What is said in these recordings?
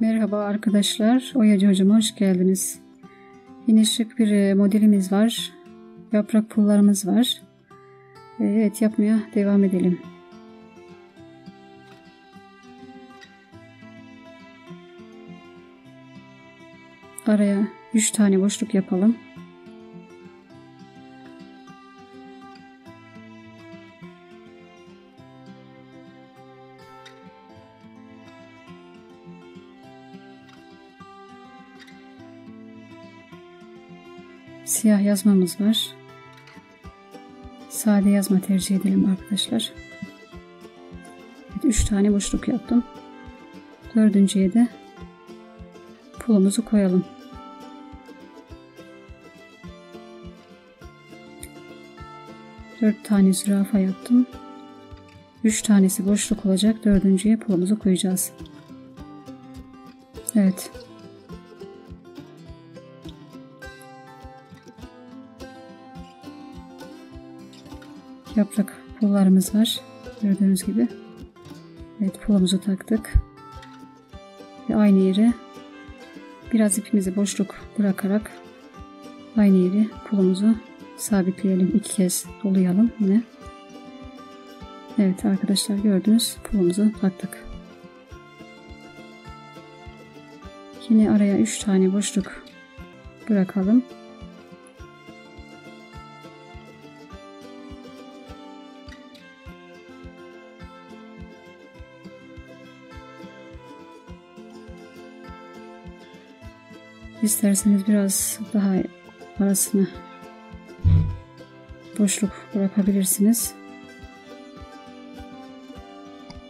Merhaba arkadaşlar, Oyacı Hocama hoş geldiniz. Yine şık bir e, modelimiz var. Yaprak pullarımız var. E, evet yapmaya devam edelim. Araya 3 tane boşluk yapalım. Siyah yazmamız var. Sade yazma tercih edelim arkadaşlar. Evet, 3 tane boşluk yaptım. Dördüncüye de pulumuzu koyalım. Dört tane zürafa yaptım. Üç tanesi boşluk olacak. Dördüncüye pulumuzu koyacağız. Evet. Yaprak pullarımız var. Gördüğünüz gibi. Evet pulumuzu taktık. Ve aynı yere biraz ipimizi boşluk bırakarak aynı yeri pulumuzu sabitleyelim. iki kez dolayalım yine. Evet arkadaşlar gördünüz pulumuzu taktık. Yine araya 3 tane boşluk bırakalım. İsterseniz biraz daha arasına boşluk bırakabilirsiniz.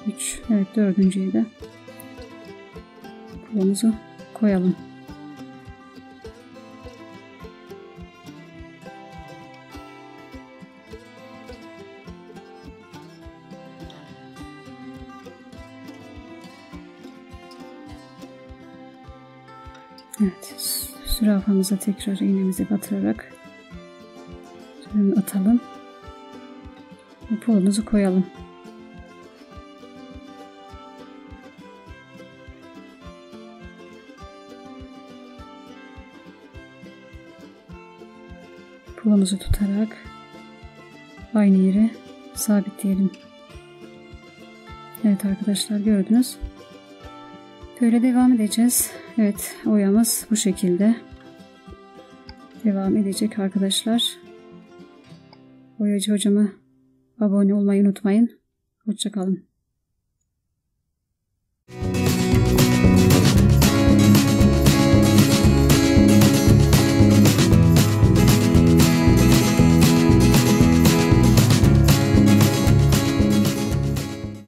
3 evet dördüncüyü de pulumuzu koyalım. Evet, zürafamıza tekrar iğnemizi batırarak atalım. Pulumuzu koyalım. Pulumuzu tutarak aynı yere sabitleyelim. Evet arkadaşlar gördünüz. Böyle devam edeceğiz. Evet oyamız bu şekilde devam edecek arkadaşlar. Boyacı hocama abone olmayı unutmayın. Hoşçakalın.